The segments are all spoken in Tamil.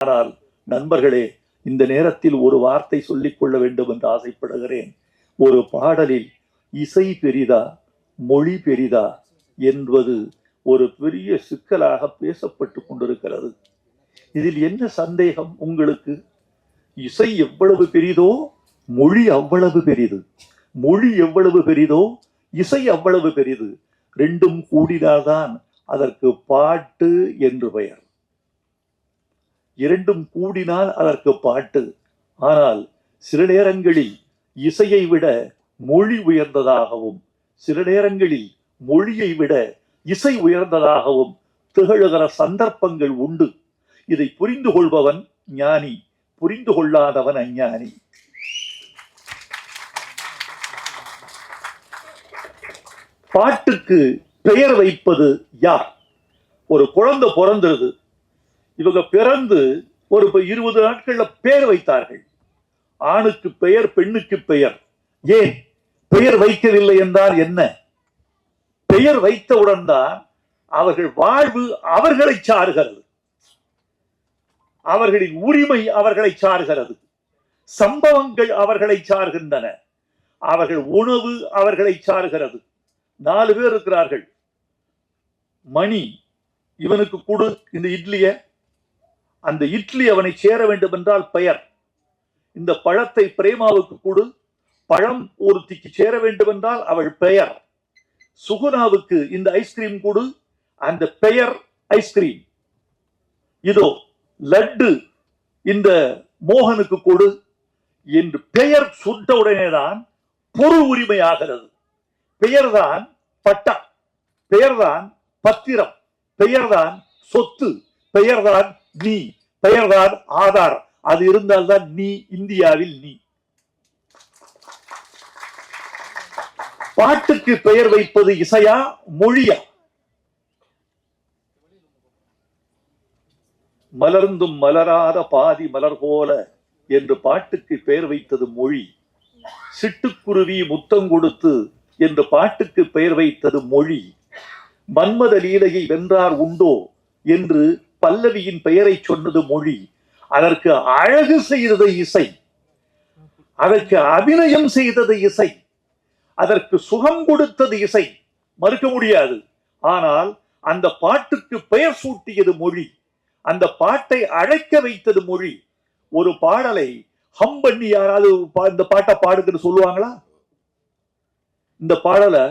ஆனால் நண்பர்களே இந்த நேரத்தில் ஒரு வார்த்தை சொல்லிக் கொள்ள வேண்டும் என்று ஆசைப்படுகிறேன். ஒரு பாடலில் இசை பெரிதா மொழி பெரிதா என்பது ஒரு பெரிய சிக்கலாக பேசப்பட்டு கொண்டிருக்கிறது. இதில் என்ன சந்தேகம் உங்களுக்கு? இசை எவ்வளவு பெரிதோ மொழி அவ்வளவு பெரிது. மொழி எவ்வளவு பெரிதோ இசை அவ்வளவு பெரிது. ரெண்டும் கூடினால்தான் அதற்கு பாட்டு என்று பெயர். இரண்டும் கூடினால் அதற்கு பாட்டு. ஆனால் சில நேரங்களில் இசையை விட மொழி உயர்ந்ததாகவும் சில நேரங்களில் மொழியை விட இசை உயர்ந்ததாகவும் திகழுகிற சந்தர்ப்பங்கள் உண்டு. இதை புரிந்து கொள்பவன் ஞானி புரிந்து கொள்ளாதவன் அஞ்ஞானி. பாட்டுக்கு பெயர் வைப்பது யார்? ஒரு குழந்தை பிறந்தது இவங்க பிறந்து ஒரு இருபது நாட்கள்ல பெயர் வைத்தார்கள். ஆணுக்கு பெயர் பெண்ணுக்கு பெயர். ஏன்? பெயர் வைக்கவில்லை என்றால் என்ன? பெயர் வைத்தவுடன் தான் அவர்கள் வாழ்வு அவர்களை சார்கிறது. அவர்களின் உரிமை அவர்களை சார்கிறது. சம்பவங்கள் அவர்களை சார்கின்றன. அவர்கள் உணவு அவர்களை சார்கிறது. நாலு பேர் இருக்கிறார்கள். மணி இவனுக்கு கொடு இந்த இட்லியை. அந்த இட்லி அவனை சேர வேண்டும் என்றால் பெயர். இந்த பழத்தை பிரேமாவுக்கு கொடு. பழம் ஒருத்திக்கு சேர வேண்டும் என்றால் அவள் பெயர். சுகுணாவுக்கு இந்த ஐஸ்கிரீம் கொடு. அந்த பெயர் ஐஸ்கிரீம். இதோ லட்டு இந்த மோகனுக்கு கொடு. என்று பெயர் சுட்டவுடனே உடனேதான் பொருள் உரிமை ஆகிறது பெயர்தான் பட்டா பெயர்தான் பத்திரம். பெயர்தான் சொத்து. பெயர்தான் நீ பெயர்தான் ஆதார். அது இருந்தால்தான் நீ இந்தியாவில் நீ. பாட்டுக்கு பெயர் வைப்பது இசையா மொழியா? மலர்ந்தும் மலராத பாதி மலர் போல என்று பாட்டுக்கு பெயர் வைத்தது மொழி. சிட்டுக்குருவி முத்தம் கொடுத்து என்று பாட்டுக்கு பெயர் வைத்தது மொழி. மன்மத லீலையை வென்றார் உண்டோ என்று பல்லவியின் பெயரை சொன்னது மொழி அதற்கு அழகு செய்தது இசை அதற்கு அபிநயம் செய்தது இசை அதற்கு சுகம் கொடுத்தது இசை. மறுக்க முடியாது. ஆனால் அந்த பாட்டுக்கு பெயர் சூட்டியது மொழி அந்த பாட்டை அழைக்க வைத்தது மொழி. ஒரு பாடலை ஹம் பண்ணி யாராவது பா- இந்த பாட்டை பாடுங்கன்னு சொல்லுவாங்களா? இந்த பாடலை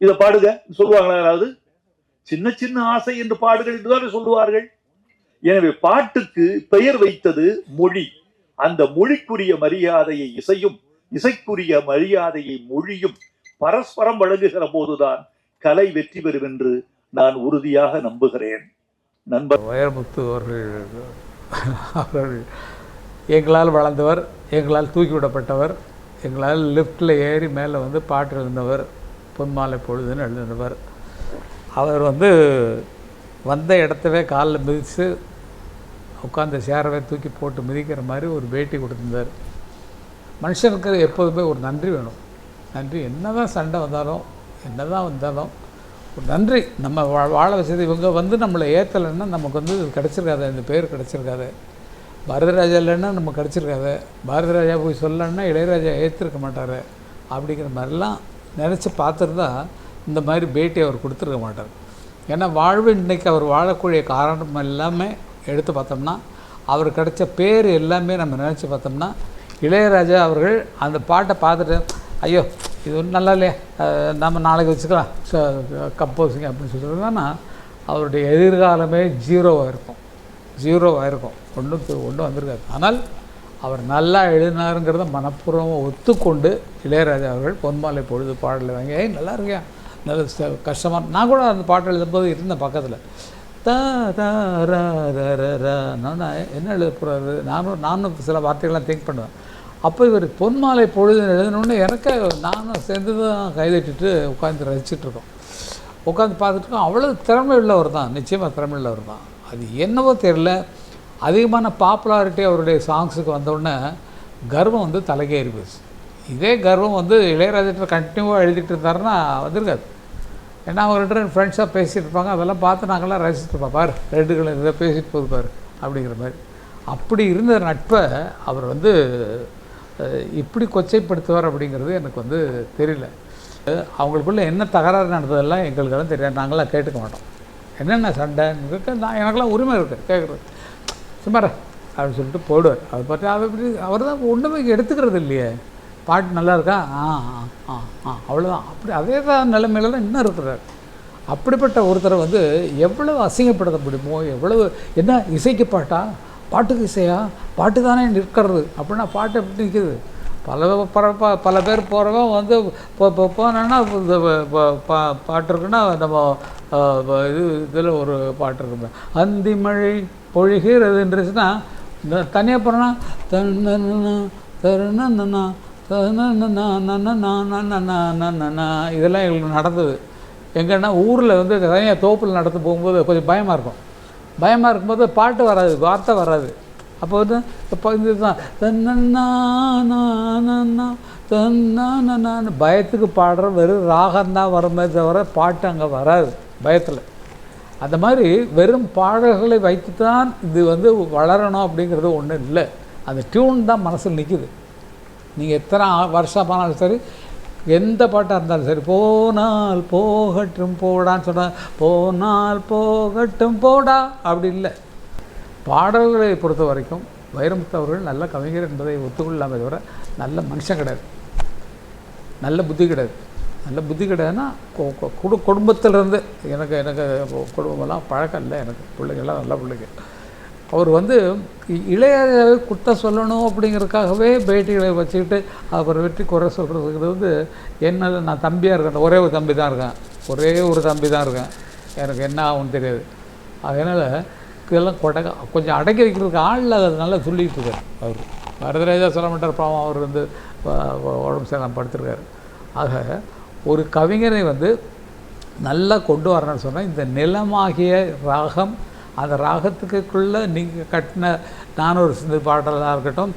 இதை பாடுங்க சொல்லுவாங்களா யாராவது? சின்ன சின்ன ஆசை என்று பாடுகள் என்றுதானே சொல்லுவார்கள். எனவே பாட்டுக்கு பெயர் வைத்தது மொழி. அந்த மொழிக்குரிய மரியாதையை இசையும் இசைக்குரிய மரியாதையை மொழியும் பரஸ்பரம் வழங்குகிற போதுதான் கலை வெற்றி பெறும் என்று நான் உறுதியாக நம்புகிறேன். நண்பர் வயர்முத்து அவர்கள் அவர்கள் எங்களால் வளர்ந்தவர் எங்களால் தூக்கி விடப்பட்டவர் எங்களால் லிஃப்டில் ஏறி மேலே வந்து பாட்டு எழுந்தவர் பொன்மாலை பொழுதுன்னு எழுதினவர் அவர் வந்து வந்த இடத்தவே காலில் மிதித்து உட்காந்த சேரவே தூக்கி போட்டு மிதிக்கிற மாதிரி ஒரு பேட்டி கொடுத்துருந்தார். மனுஷனுக்கு எப்போதுமே ஒரு நன்றி வேணும். நன்றி என்ன தான் சண்டை வந்தாலும் என்ன தான் வந்தாலும் ஒரு நன்றி. நம்ம வா வாழ வச்சது இவங்க வந்து நம்மளை ஏற்றலைன்னா நமக்கு வந்து இது கிடச்சிருக்காது இந்த பேர் கிடச்சிருக்காது. பாரதிராஜா இல்லைன்னா நம்ம கிடச்சிருக்காது. பாரதிராஜா போய் சொல்லலன்னா இளையராஜா ஏற்றிருக்க மாட்டார் அப்படிங்கிற மாதிரிலாம் நினச்சி பார்த்துருந்தா இந்த மாதிரி பேட்டி அவர் கொடுத்துருக்க மாட்டார். ஏன்னா வாழ்வு இன்றைக்கி அவர் வாழக்கூடிய காரணம் எல்லாமே எடுத்து பார்த்தோம்னா அவர் கிடைச்ச பேர் எல்லாமே நம்ம நினச்சி பார்த்தோம்னா இளையராஜா அவர்கள் அந்த பாட்டை பார்த்துட்டு ஐயோ இது ஒன்றும் நல்லா இல்லையா நம்ம நாளைக்கு வச்சுக்கலாம் கம்போசிங் அப்படின்னு சொல்லிட்டுனா அவருடைய எதிர்காலமே ஜீரோவாக இருக்கும். ஜீரோவாக இருக்கும். ஒன்றும் ஒன்றும் வந்திருக்காது. ஆனால் அவர் நல்லா எழுதினாருங்கிறத மனப்பூர்வமாக ஒத்துக்கொண்டு இளையராஜா அவர்கள் பொன்மாலை பொழுது பாடலை வாங்கி ஏய் நல்லா இருக்கியா? நல்ல கஷ்டமாக நான் கூட அந்த பாட்டு எழுதும்போது இருந்தேன் பக்கத்தில். த ர ர நான் என்ன எழுத போகிறாரு நானும் நானும் சில வார்த்தைகள்லாம் திங்க் பண்ணுவேன். அப்போ இவர் பொன்மாலை பொழுது எழுதணுன்னு எனக்கு நானும் சேர்ந்து தான் கைதட்டிட்டு உட்காந்து ரசிச்சிட்ருக்கோம் உட்காந்து பார்த்துட்டு இருக்கோம். அவ்வளோ திறமை உள்ளவர் தான். நிச்சயமாக திறமை உள்ளவர் தான். அது என்னவோ தெரில அதிகமான பாப்புலாரிட்டி அவருடைய சாங்ஸுக்கு வந்தோடனே கர்வம் வந்து தலைக்கேறி போச்சு. இதே கர்வம் வந்து இளையராஜர்கிட்ட கண்டினியூவாக எழுதிட்டு இருந்தாருன்னா வந்திருக்காது. ஏன்னா அவங்க ரெண்டு ரெண்டு ஃப்ரெண்ட்ஸாக பேசிகிட்டு இருப்பாங்க. அதெல்லாம் பார்த்து நாங்கள்லாம் ரசிச்சுருப்போம் பாரு ரெண்டு கலர் இதை பேசிட்டு போது பாரு அப்படிங்கிற மாதிரி. அப்படி இருந்த நட்பை அவர் வந்து இப்படி கொச்சைப்படுத்துவார் அப்படிங்கிறது எனக்கு வந்து தெரியல. அவங்களுக்குள்ளே என்ன தகராறு நடந்ததெல்லாம் எங்களுக்கெல்லாம் தெரியாது. நாங்களாம் கேட்டுக்க மாட்டோம். என்னென்ன சண்டை? இருக்கு நான் எனக்கெல்லாம் உரிமை இருக்குது கேட்குறது. சும்மாரா அப்படின்னு சொல்லிட்டு போடுவார். அதை பற்றி அதை பற்றி அவர் தான் ஒன்றுமே எடுத்துக்கிறது இல்லையே. பாட்டு நல்லா இருக்கா ஆ ஆ ஆ ஆ அவ்வளோதான் அப்படி அதே தான் நிலைமையில தான் இன்னும் இருக்கிறார். அப்படிப்பட்ட ஒருத்தரை வந்து எவ்வளவு அசிங்கப்படுத்த முடியுமோ எவ்வளவு என்ன இசைக்கு பாட்டா? பாட்டுக்கு இசையா? பாட்டு தானே நிற்கிறது. அப்படின்னா பாட்டு எப்படி நிற்குது? பல பரப்ப பல பேர் போகிறவங்க வந்து இப்போ போனோன்னா இந்த பா- பாட்டு இருக்குன்னா நம்ம இது இதில் ஒரு பாட்டு இருக்கு அந்தி மழை பொழிகிறதுன்றச்சுன்னா இந்த தனியாக போகிறோன்னா தருணா தருணா இதெல்லாம் எங்களுக்கு நடந்தது எங்கன்னா ஊரில் வந்து தனியாக தோப்பில் நடந்து போகும்போது கொஞ்சம் பயமாக இருக்கும் பயமாக இருக்கும்போது பாட்டு வராது வார்த்தை வராது அப்போ வந்து இப்போ இதுதான் தன்னா பயத்துக்கு பாடுற வெறும் ராகம்தான் வருமே தவிர பாட்டு அங்கே வராது பயத்தில் அந்த மாதிரி வெறும் பாடல்களை வைத்து தான் இது வந்து வளரணும் அப்படிங்கிறது ஒன்றும் இல்லை அந்த டியூன் தான் மனசில் நிற்குது நீங்கள் எத்தனை வருஷம் போனாலும் சரி எந்த பாட்டாக இருந்தாலும் சரி போனால் போகட்டும் போடான்னு சொன்னால் போனால் போகட்டும் போடா அப்படி இல்லை. பாடல்களை பொறுத்த வரைக்கும் வைரமுத்து அவர்கள் நல்ல கவிஞர் என்பதை ஒத்துக்கொள்ளாமல் தவிர நல்ல மனுஷன் கிடையாது. நல்ல புத்தி கிடையாது. நல்ல புத்தி கிடையாதுன்னா கொ- குடு குடும்பத்திலேருந்து எனக்கு எனக்கு குடும்பமெல்லாம் பழக்கம் இல்லை எனக்கு. பிள்ளைங்கள்லாம் நல்ல பிள்ளைங்க. அவர் வந்து இளையராஜாவை குத்த சொல்லணும் அப்படிங்கிறதுக்காகவே பேட்டிகளை வச்சுக்கிட்டு அவரை வெற்றி குறை சொல்கிறதுக்கு வந்து என்ன நான் தம்பியாக இருக்கேன் ஒரே ஒரு தம்பி தான் இருக்கேன் ஒரே ஒரு தம்பி தான் இருக்கேன். எனக்கு என்ன ஆகும்னு தெரியாது. அதனால் இதெல்லாம் கொடக கொஞ்சம் அடக்கி வைக்கிறதுக்கு ஆள் நல்லா சொல்லிகிட்டு இருக்கார் அவர். வரதராஜா சொல்ல மாட்டார் பாவம் அவர் வந்து உடம்பு சரியில்லாம படுத்திருக்காரு. ஆக ஒரு கவிஞரை வந்து நல்லா கொண்டு வரணும்னு சொன்னால் இந்த நிலமாகிய ராகம் அந்த ராகத்துக்குள்ளே நீங்கள் கட்டின நானூறு சிந்து பாடலாக இருக்கட்டும்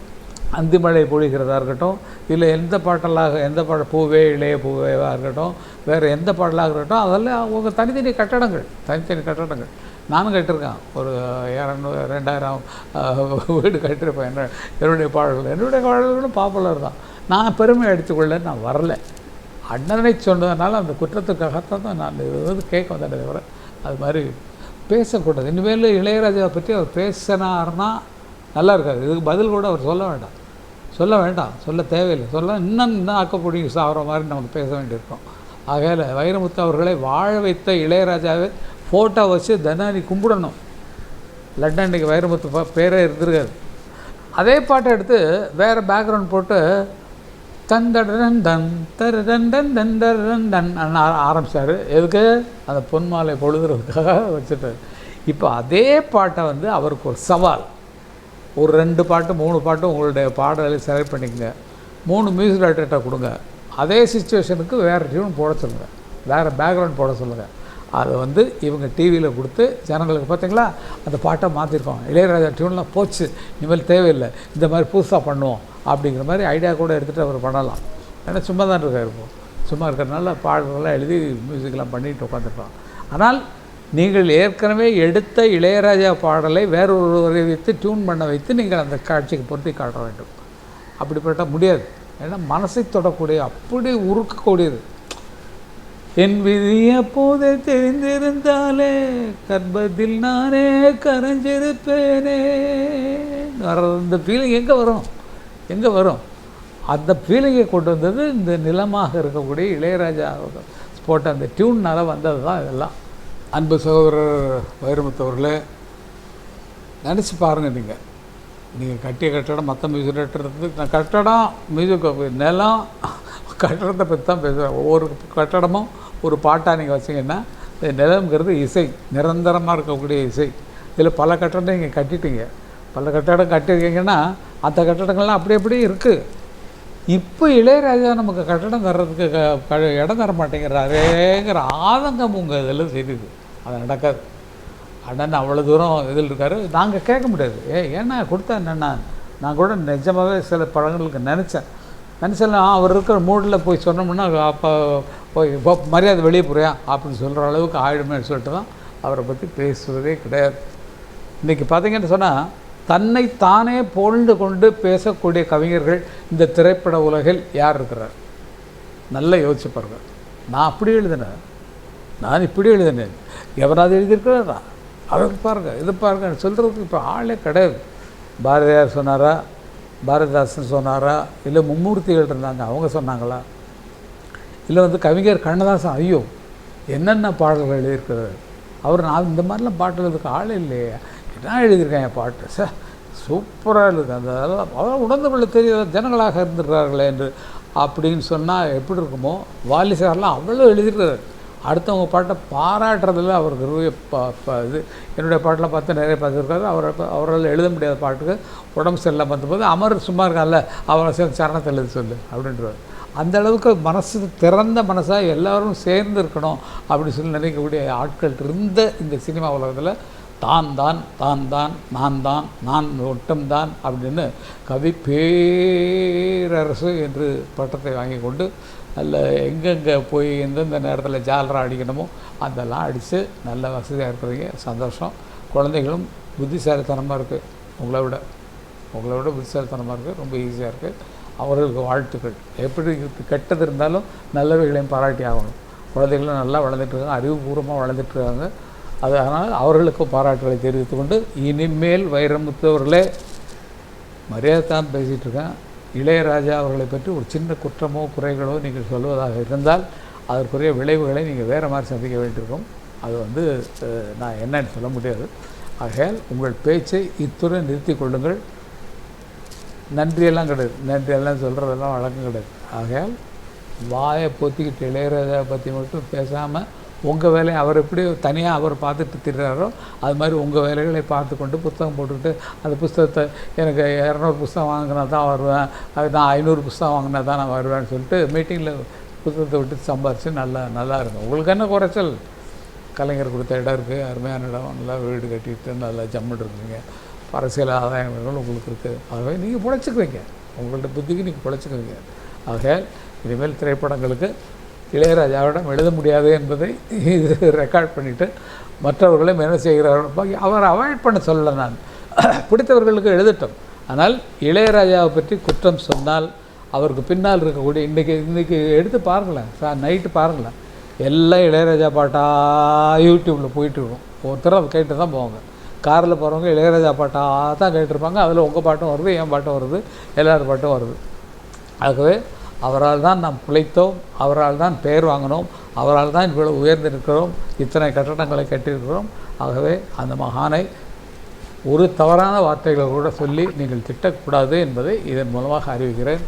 அந்திமழை பொழிகிறதா இருக்கட்டும் இல்லை எந்த பாட்டலாக எந்த பாட பூவே இளைய பூவேவாக இருக்கட்டும் வேறு எந்த பாடலாக இருக்கட்டும் அதெல்லாம் அவங்க தனித்தனி கட்டடங்கள் தனித்தனி கட்டடங்கள். நானும் கட்டியிருக்கேன் ஒரு இரநூறு ரெண்டாயிரம் வீடு கட்டியிருப்பேன் என்ன என்னுடைய பாடல்கள் என்னுடைய பாடல்களும் பாப்புலர் தான். நான் பெருமை எடுத்துக்கொள்ள நான் வரல. அண்ணனை சொன்னதுனால அந்த குற்றத்துக்காகத்தான் தான் நான் இது வந்து கேட்க வந்தேன் தவிர அது மாதிரி பேசக்கூடாது. இனிமேல் இளையராஜாவை பற்றி அவர் பேசினார்னா நல்லா இருக்காது. இதுக்கு பதில் கூட அவர் சொல்ல வேண்டாம். சொல்ல வேண்டாம். சொல்ல தேவையில்லை. சொல்ல இன்னும் இன்னும் ஆக்கக்கூடிய சாகிற மாதிரி நமக்கு பேச வேண்டியிருக்கும். ஆகையால் வைரமுத்து அவர்களை வாழ வைத்த இளையராஜாவை ஃபோட்டோ வச்சு தனானி கும்பிடணும். கும்பிடணும் லண்டனுக்கு வைரமுத்து பேரே இருந்திருக்காது. அதே பாட்டை எடுத்து வேறு பேக்ரவுண்ட் போட்டு தந்தடன் தன் தரடன் டன் தரடன் டன் ஆரம்பித்தார் எதுக்கு? அந்த பொன்மாலை பொழுதுறதுக்காக வச்சுட்டார் இப்போ அதே பாட்டை வந்து அவருக்கு ஒரு சவால். ஒரு ரெண்டு பாட்டு மூணு பாட்டு உங்களுடைய பாடலை செலக்ட் பண்ணிக்கங்க. மூணு மியூசிக் டைரக்டர்கிட்ட கொடுங்க. அதே சுச்சுவேஷனுக்கு வேறு டியூன் போட சொல்லுங்கள் வேறு பேக்ரவுண்ட் போட சொல்லுங்கள் அதை வந்து இவங்க டிவியில் கொடுத்து ஜனங்களுக்கு பார்த்தீங்களா? அந்த பாட்டை மாற்றிருக்கோம் இளையராஜா டியூன்லாம் போச்சு. இனிமேல் தேவையில்லை. இந்த மாதிரி புதுசாக பண்ணுவோம் அப்படிங்கிற மாதிரி ஐடியா கூட எடுத்துகிட்டு அவர் பண்ணலாம். ஏன்னா சும்மா தான் இருக்கார் இப்போ. சும்மா இருக்கிறனால பாடல்கள்லாம் எழுதி மியூசிக்லாம் பண்ணிட்டு உட்காந்துருக்கோம் ஆனால் நீங்கள் ஏற்கனவே எடுத்த இளையராஜா பாடலை வேறொருவரை வைத்து டியூன் பண்ண வைத்து நீங்கள் அந்த காட்சிக்கு பொருத்தி காட்ட வேண்டும். அப்படிப்பட்ட முடியாது. ஏன்னா மனசை தொடக்கூடிய அப்படி உருக்கக்கூடியது. என் விதி அப்போதே தெரிந்திருந்தாலே கர்ப்பத்தில் நானே கரைஞ்சிருப்பேனே. வர்ற ஃபீலிங் எங்கே வரும்? எங்கே வரும்? அந்த ஃபீலிங்கை கொண்டு வந்தது இந்த நிலமாக இருக்கக்கூடிய இளையராஜா போட்ட அந்த டியூன்னால் வந்தது தான் இதெல்லாம். அன்பு சகோதரர் வைரமுத்தவர்களே நினச்சி பாருங்கள் நீங்கள் நீங்கள் கட்டிய கட்டடம் மற்ற மியூசிக் டைரக்டருக்கு நான் கட்டடம் மியூசிக் நிலம் கட்டடத்தை பற்றி தான் பேசுகிறேன் ஒவ்வொரு கட்டடமும் ஒரு பாட்டாக நீங்கள் வச்சிங்கன்னா இந்த நிலம்ங்கிறது இசை நிரந்தரமாக இருக்கக்கூடிய இசை. இதில் பல கட்டடம் நீங்கள் கட்டிட்டீங்க. பல கட்டடம் கட்டியிருக்கீங்கன்னா அந்த கட்டடங்கள்லாம் அப்படி அப்படி இருக்குது இப்போ இளையராஜா நமக்கு கட்டடம் தர்றதுக்கு க- க- இடம் தர மாட்டேங்கிறாரேங்கிற ஆதங்கம் உங்கள் இதில் தெரியுது. அது நடக்காது. அண்ணன் அவ்வளோ தூரம் இதில் இருக்கார். நாங்கள் கேட்க முடியாது. ஏ ஏன்னா கொடுத்தா என்னண்ணா? நான் கூட நிஜமாகவே சில படங்களுக்கு நினச்சேன். மனுஷன் அவர் இருக்கிற மூடில் போய் சொன்னோம்னா அப்போ போய் இப்போ மரியாதை வெளியே போறியா? அப்படின்னு சொல்கிற அளவுக்கு ஆயிடுமே சொல்லிட்டு தான் அவரை பற்றி பேசுவதே கிடையாது. இன்றைக்கி பார்த்தீங்கன்னு சொன்னால் தன்னை தானே புகழ்ந்து கொண்டு பேசக்கூடிய கவிஞர்கள் இந்த திரைப்பட உலகில் யார் இருக்கிறார்? நல்லா யோசிச்சு பாருங்கள் நான் அப்படி எழுதினேன். நான் இப்படி எழுதினேன். எவராது எழுதியிருக்கிறாரா? அவர் பாருங்க இது பாருங்கள் சொல்கிறதுக்கு இப்போ ஆளே கிடையாது. பாரதியார் சொன்னாரா பாரதிதாசன் சொன்னாரா? இல்லை மும்மூர்த்திகள் இருந்தாங்க அவங்க சொன்னாங்களா? இல்லை வந்து கவிஞர் கண்ணதாசன் ஐயோ என்னென்ன பாடல்கள் எழுதியிருக்கிறார்? அவர் நான் இந்த மாதிரிலாம் பாட்டு எழுதுக்கு ஆள் இல்லையே. என்ன எழுதியிருக்கேன் என் பாட்டு? சார் சூப்பராக இருக்குது அந்த அதெல்லாம் அதெல்லாம் உணர்ந்து கொள்ள தெரியாத ஜனங்களாக இருந்திருக்கிறார்களே என்று அப்படின்னு சொன்னால் எப்படி இருக்குமோ வாலி சார்லாம் அவ்வளோ எழுதியிருக்கிறார். அடுத்தவங்க பாட்டை பாராட்டுறதில் அவருக்கு ரொம்ப ப- ப- இது. என்னுடைய பாட்டில் பார்த்து நிறைய பார்த்துருக்காரு அவரை அவரால் எழுத முடியாத பாட்டுக்கு உடம்பு சரியில்லாம பார்த்தபோது அமர் சும்மா இருக்கான்ல அவரை சேர்ந்து சரணத்தை எழுத சொல்லு அப்படின்றார். அந்த அளவுக்கு மனசு திறந்த மனசாக எல்லாரும் சேர்ந்து இருக்கணும் அப்படி சொல்லி நினைக்கக்கூடிய ஆட்கள் இருந்த இந்த சினிமா உலகத்தில் தான் தான் தான் தான் நான் தான் நான் ஒட்டம்தான் அப்படின்னு கவி பேரரசு என்று பட்டத்தை வாங்கி கொண்டு நல்ல எங்கெங்கே போய் எந்தெந்த நேரத்தில் ஜாலரா அடிக்கணுமோ அதெல்லாம் அடித்து நல்ல வசதியாக இருக்கிறீங்க. சந்தோஷம். குழந்தைகளும் புத்திசாலித்தனமாக இருக்குது உங்களை விட உங்களை விட புத்திசாலித்தனமாக இருக்குது ரொம்ப ஈஸியாக இருக்குது அவர்களுக்கு வாழ்த்துக்கள். எப்படி கெட்டது இருந்தாலும் நல்லவைகளையும் பாராட்டி ஆகணும். குழந்தைகளும் நல்லா வளர்ந்துட்டுருக்காங்க அறிவுபூர்வமாக வளர்ந்துட்டுருக்காங்க அதனால் அவர்களுக்கும் பாராட்டுகளை தெரிவித்துக்கொண்டு இனிமேல் வைரமுத்தவர்களே மரியாதை தான் பேசிகிட்டு இருக்கேன். இளையராஜா அவர்களை பற்றி ஒரு சின்ன குற்றமோ குறைகளோ நீங்கள் சொல்வதாக இருந்தால் அதற்குரிய விளைவுகளை நீங்கள் வேறு மாதிரி சந்திக்க வேண்டியிருக்கும். அது வந்து நான் என்னன்னு சொல்ல முடியாது. ஆகையால் உங்கள் பேச்சை இத்துடன் நிறுத்தி கொள்ளுங்கள். நன்றியெல்லாம் கிடையாது. நன்றியெல்லாம் சொல்கிறதெல்லாம் வழக்கம் கிடையாது. ஆகையால் வாயை பொத்திக்கிட்டு இளையராஜா பற்றி மட்டும் பேசாமல் உங்கள் வேலையை அவர் எப்படி தனியாக அவர் பார்த்துட்டு திடுறாரோ அது மாதிரி உங்கள் வேலைகளை பார்த்து கொண்டு புத்தகம் போட்டுக்கிட்டு அந்த புஸ்தகத்தை எனக்கு இரநூறு புஸ்தகம் வாங்கினா தான் வருவேன் அது நான் ஐநூறு புஸ்தகம் வாங்கினா தான் நான் வருவேன்னு சொல்லிட்டு மீட்டிங்கில் புத்தகத்தை விட்டு சம்பாரித்து நல்லா நல்லா இருக்கும். உங்களுக்கு என்ன குறைச்சல்? கலைஞர் கொடுத்த இடம் இருக்குது அருமையான இடம் நல்லா வீடு கட்டிட்டு நல்லா ஜம்முன்னு இருக்குங்க. அரசியல் ஆதாயங்கள் உங்களுக்கு இருக்குது ஆகவே நீங்கள் பிழைச்சிக்குவீங்க உங்கள்ட்ட புத்திக்கு நீங்கள் பிழைச்சிக்குவீங்க ஆகையால் இனிமேல் திரைப்படங்களுக்கு இளையராஜாவிடம் எழுத முடியாது என்பதை இது ரெக்கார்ட் பண்ணிவிட்டு மற்றவர்களும் என்ன செய்கிறார்கள். அவர் அவாய்ட் பண்ண சொல்லலை நான். பிடித்தவர்களுக்கு எழுதட்டும். ஆனால் இளையராஜாவை பற்றி குற்றம் சொன்னால் அவருக்கு பின்னால் இருக்கக்கூடிய இன்றைக்கி இன்றைக்கி எடுத்து பாருங்களேன் சார் நைட்டு பாருங்களேன். எல்லாம் இளையராஜா பாட்டாக யூடியூப்பில் போயிட்டுருக்கும் ஒருத்தர் அதை கேட்டு தான் போவாங்க. காரில் போகிறவங்க இளையராஜா பாட்டாக தான் கேட்டிருப்பாங்க. அதில் உங்கள் பாட்டும் வருது என் பாட்டும் வருது எல்லார் பாட்டும் வருது. ஆகவே அவரால் தான் நாம் பிழைத்தோம் அவரால் தான் பெயர் வாங்கினோம் அவரால் தான் இவ்வளவு உயர்ந்திருக்கிறோம் இத்தனை கட்டடங்களை கட்டியிருக்கிறோம். ஆகவே அந்த மகானை ஒரு தவறான வார்த்தைகளை கூட சொல்லி நீங்கள் திட்டக்கூடாது என்பதை இதன் மூலமாக அறிவிக்கிறேன்.